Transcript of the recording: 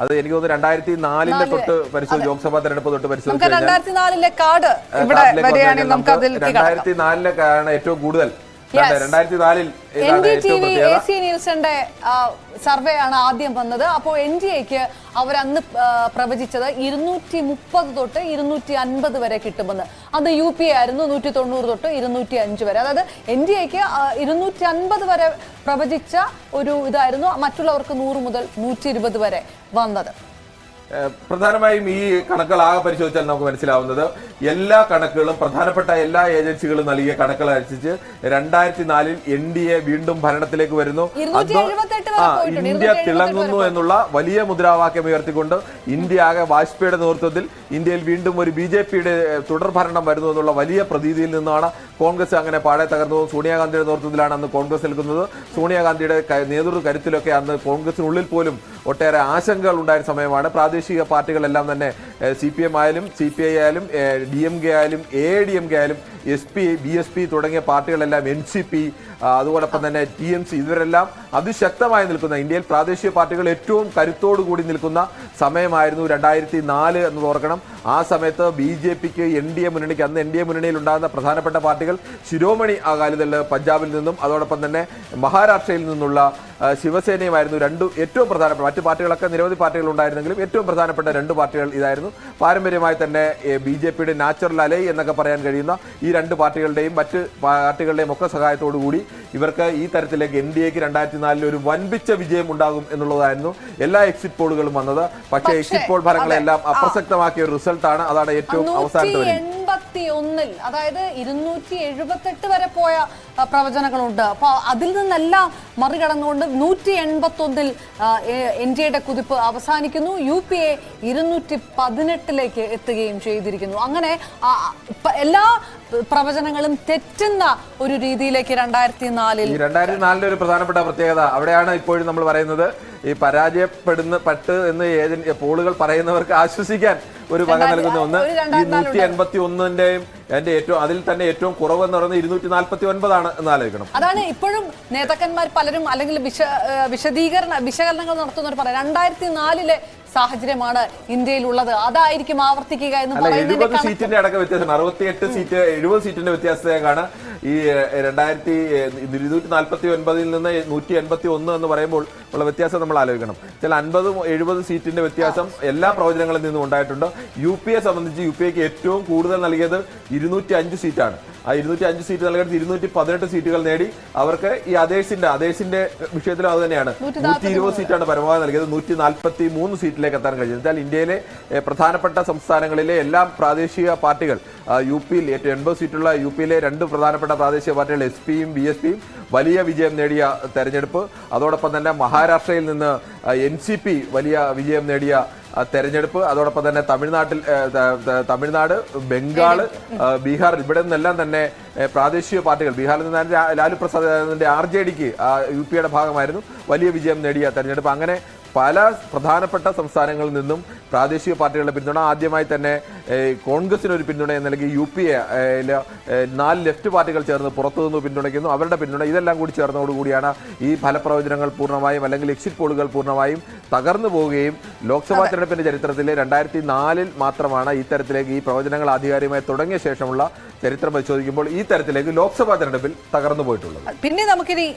അത് എനിക്ക് തോന്നുന്നു രണ്ടായിരത്തി നാലിന്റെ തൊട്ട് പരിശോധിച്ച് ലോക്സഭാ തെരഞ്ഞെടുപ്പ് തൊട്ട് പരിശോധിച്ചു രണ്ടായിരത്തി നാലിലെ കാർഡ് രണ്ടായിരത്തി നാലിലെ ആണ് ഏറ്റവും കൂടുതൽ. രണ്ടായിരത്തി നാലിൽ എൻ ഇതാണ് D T V A C നിൽസന്റെ survey ആണ് ആദ്യം വന്നത്. അപ്പോൾ എൻ ഡി എക്ക് അവർ അന്ന് പ്രവചിച്ചത് ഇരുന്നൂറ്റി മുപ്പത് തൊട്ട് ഇരുന്നൂറ്റി അൻപത് വരെ കിട്ടുമെന്ന്. അന്ന് യു പി ആയിരുന്നു നൂറ്റി തൊണ്ണൂറ് തൊട്ട് ഇരുന്നൂറ്റി അഞ്ച് വരെ. അതായത് എൻ ഡി എക്ക് ഇരുന്നൂറ്റി അൻപത് വരെ പ്രവചിച്ച ഒരു ഇതായിരുന്നു മറ്റുള്ളവർക്ക് നൂറ് മുതൽ നൂറ്റി ഇരുപത് വരെ വന്നത്. പ്രധാനമായും ഈ കണക്കുകൾ ആകെ പരിശോധിച്ചാൽ നമുക്ക് മനസ്സിലാവുന്നത് എല്ലാ കണക്കുകളും പ്രധാനപ്പെട്ട എല്ലാ ഏജൻസികളും നൽകിയ കണക്കുകൾ അനുസരിച്ച് രണ്ടായിരത്തി നാലിൽ എൻ ഡി എ വീണ്ടും ഭരണത്തിലേക്ക് വരുന്നു. ഇന്ത്യ തിളങ്ങുന്നു എന്നുള്ള വലിയ മുദ്രാവാക്യം ഉയർത്തിക്കൊണ്ട് ഇന്ത്യ ആകെ വാജ്പേയിയുടെ നേതൃത്വത്തിൽ ഇന്ത്യയിൽ വീണ്ടും ഒരു ബി ജെ പിയുടെ തുടർ ഭരണം വരുന്നു എന്നുള്ള വലിയ പ്രതീതിയിൽ നിന്നാണ് കോൺഗ്രസ് അങ്ങനെ പാടെ തകർന്നതും. സോണിയാഗാന്ധിയുടെ നേതൃത്വത്തിലാണ് അന്ന് കോൺഗ്രസ് നിൽക്കുന്നത്. സോണിയാഗാന്ധിയുടെ നേതൃത്വ കരുത്തിലൊക്കെ അന്ന് കോൺഗ്രസിനുള്ളിൽ പോലും ഒട്ടേറെ ആശങ്കകൾ ഉണ്ടായ സമയമാണ്. പ്രാദേശിക പാർട്ടികളെല്ലാം തന്നെ സി പി എം ആയാലും സി പി ഐ ആയാലും ഡി എം കെ ആയാലും എ ഡി എം കെ ആയാലും S P B S P തുടങ്ങിയ പാർട്ടികളെല്ലാം എൻ സി പി അതോടൊപ്പം തന്നെ ടി എം സി ഇവരെല്ലാം അതിശക്തമായി നിൽക്കുന്ന ഇന്ത്യയിൽ പ്രാദേശിക പാർട്ടികൾ ഏറ്റവും കരുത്തോടു കൂടി നിൽക്കുന്ന സമയമായിരുന്നു രണ്ടായിരത്തി നാല് എന്ന് ഓർക്കണം. ആ സമയത്ത് ബി ജെ പിക്ക് എൻ ഡി എ മുന്നണിക്ക് അന്ന് എൻ ഡി എ മുന്നണിയിൽ ഉണ്ടാകുന്ന പ്രധാനപ്പെട്ട പാർട്ടികൾ ശിരോമണി അകാലിദൾ പഞ്ചാബിൽ നിന്നും അതോടൊപ്പം തന്നെ മഹാരാഷ്ട്രയിൽ നിന്നുള്ള ശിവസേനയുമായിരുന്നു രണ്ട് ഏറ്റവും പ്രധാനപ്പെട്ട മറ്റു പാർട്ടികളൊക്കെ നിരവധി പാർട്ടികൾ ഉണ്ടായിരുന്നെങ്കിലും ഏറ്റവും പ്രധാനപ്പെട്ട രണ്ട് പാർട്ടികൾ ഇതായിരുന്നു. പാരമ്പര്യമായി തന്നെ ബി ജെ പിയുടെ നാച്ചുറൽ അലൈ എന്നൊക്കെ പറയാൻ കഴിയുന്ന ഈ രണ്ട് പാർട്ടികളുടെയും മറ്റ് പാർട്ടികളുടെയും ഒക്കെ സഹായത്തോടു കൂടി ഇവർക്ക് ഈ തരത്തിലേക്ക് എൻ ഡി എക്ക് രണ്ടായിരത്തി നാലിൽ ഒരു വൻപിച്ച വിജയം ഉണ്ടാകും എന്നുള്ളതായിരുന്നു എല്ലാ എക്സിറ്റ് പോളുകളും വന്നത്. പക്ഷേ പക്ഷേ, എക്സിറ്റ് പോൾ ഫലങ്ങളെല്ലാം അപ്രസക്തമാക്കിയ ഒരു റിസൾട്ടാണ് അതാണ് ഏറ്റവും അവസാനത്തെ നൂറ്റി എൺപത്തി ഒന്നിൽ അതായത് ഇരുന്നൂറ്റി എഴുപത്തെട്ട് വരെ പോയ പ്രവചനങ്ങളുണ്ട്. അപ്പൊ അതിൽ നിന്നെല്ലാം മറികടന്നുകൊണ്ട് നൂറ്റി എൺപത്തി ഒന്നിൽ എൻ ഡി എയുടെ കുതിപ്പ് അവസാനിക്കുന്നു. യു പി എ ഇരുന്നൂറ്റി പതിനെട്ടിലേക്ക് എത്തുകയും ചെയ്തിരിക്കുന്നു. അങ്ങനെ എല്ലാ പ്രവചനങ്ങളും തെറ്റുന്ന ഒരു രീതിയിലേക്ക് രണ്ടായിരത്തി നാലിൽ രണ്ടായിരത്തി നാലിലെ ഒരു പ്രധാനപ്പെട്ട പ്രത്യേകത അവിടെയാണ് ഇപ്പോഴും നമ്മൾ പറയുന്നത്. ഈ പരാജയപ്പെടുന്ന പട്ട് എന്ന് ഏജന്റ് പോളുകൾ പറയുന്നവർക്ക് ആശ്വസിക്കാൻ ഒരു വക നൽകുന്ന ഒന്ന്. ഈ നൂറ്റി എൺപത്തി ഒന്നിന്റെയും എന്റെ ഏറ്റവും അതിൽ തന്നെ ഏറ്റവും കുറവ് എന്ന് പറയുന്നത് ഇരുന്നൂറ്റി നാൽപ്പത്തി ഒൻപതാണ് എന്ന് ആലോചിക്കണം. അതാണ് ഇപ്പോഴും നേതാക്കന്മാർ പലരും അല്ലെങ്കിൽ വിശ വിശദീകരണ വിശകലനങ്ങൾ നടത്തുന്നവർ പറയാം രണ്ടായിരത്തി നാലിലെ സാഹചര്യമാണ് ഇന്ത്യയിലുള്ളത്. അതായിരിക്കും ആവർത്തിക്കുക എന്ന് പറയുന്നത് സീറ്റിന്റെ അടക്കം വ്യത്യാസം അറുപത്തിയെട്ട് സീറ്റ് എഴുപത് സീറ്റിന്റെ വ്യത്യാസത്തേക്കാണ് ഈ രണ്ടായിരത്തി ഇരുന്നൂറ്റി നാൽപ്പത്തി ഒൻപതിൽ നിന്ന് നൂറ്റി എൺപത്തി ഒന്ന് എന്ന് പറയുമ്പോൾ ഉള്ള വ്യത്യാസം നമ്മൾ ആലോചിക്കണം. ചില അൻപതും എഴുപത് സീറ്റിന്റെ വ്യത്യാസം എല്ലാ പ്രവചനങ്ങളിൽ നിന്നും ഉണ്ടായിട്ടുണ്ട്. യു പി എ സംബന്ധിച്ച് യു പി എക്ക് ഏറ്റവും കൂടുതൽ നൽകിയത് ഇരുന്നൂറ്റി അഞ്ച് സീറ്റാണ്. ആ ഇരുന്നൂറ്റി അഞ്ച് സീറ്റ് നൽകിയത് ഇരുന്നൂറ്റി പതിനെട്ട് സീറ്റുകൾ നേടി. അവർക്ക് ഈ അദ്ദേഹത്തിന്റെ അദ്ദേഹത്തിന്റെ വിഷയത്തിലും അത് തന്നെയാണ്. നൂറ്റി ഇരുപത് സീറ്റാണ് പരമാവധി നൽകിയത്. നൂറ്റി നാൽപ്പത്തി മൂന്ന് സീറ്റിലേക്ക് എത്താൻ കഴിഞ്ഞത്. എന്നാൽ ഇന്ത്യയിലെ പ്രധാനപ്പെട്ട സംസ്ഥാനങ്ങളിലെ എല്ലാ പ്രാദേശിക പാർട്ടികൾ യു പിയിൽ ഏറ്റവും എൺപത് സീറ്റുള്ള യു പിയിലെ രണ്ട് പ്രധാനപ്പെട്ട പ്രാദേശിക പാർട്ടികൾ എസ് പിയും ബി എസ് പിയും വലിയ വിജയം നേടിയ തെരഞ്ഞെടുപ്പ്. അതോടൊപ്പം തന്നെ മഹാരാഷ്ട്രയിൽ നിന്ന് എൻ സി പി വലിയ വിജയം നേടിയ തെരഞ്ഞെടുപ്പ്. അതോടൊപ്പം തന്നെ തമിഴ്നാട്ടിൽ തമിഴ്നാട് ബംഗാൾ ബീഹാർ ഇവിടെ നിന്നെല്ലാം തന്നെ പ്രാദേശിക പാർട്ടികൾ. ബീഹാറിൽ നിന്ന് ലാലു പ്രസാദിന്റെ ആർ ജെ ഡിക്ക് യു പിയുടെ ഭാഗമായിരുന്നു. വലിയ വിജയം നേടിയ തെരഞ്ഞെടുപ്പ്. അങ്ങനെ പല പ്രധാനപ്പെട്ട സംസ്ഥാനങ്ങളിൽ നിന്നും പ്രാദേശിക പാർട്ടികളുടെ പിന്തുണ ആദ്യമായി തന്നെ കോൺഗ്രസിനൊരു പിന്തുണ എന്ന നിലയ്ക്ക് യു പി എ നാല് ലെഫ്റ്റ് പാർട്ടികൾ ചേർന്ന് പുറത്തുനിന്ന് പിന്തുണയ്ക്കുന്നു. അവരുടെ പിന്തുണ ഇതെല്ലാം കൂടി ചേർന്നതോടുകൂടിയാണ് ഈ ഫലപ്രവചനങ്ങൾ പൂർണമായും അല്ലെങ്കിൽ എക്സിറ്റ് പോളുകൾ പൂർണമായും തകർന്നു പോവുകയും ലോക്സഭാ തെരഞ്ഞെടുപ്പിന്റെ ചരിത്രത്തിൽ രണ്ടായിരത്തി നാലിൽ മാത്രമാണ് ഈ തരത്തിലേക്ക് ഈ പ്രവചനങ്ങൾ ആധികാരികമായി തുടങ്ങിയ ശേഷമുള്ള ചരിത്രം പരിശോധിക്കുമ്പോൾ ഈ തരത്തിലേക്ക് ലോക്സഭാ തെരഞ്ഞെടുപ്പിൽ തകർന്നു പോയിട്ടുള്ളത്. പിന്നെ നമുക്കിനി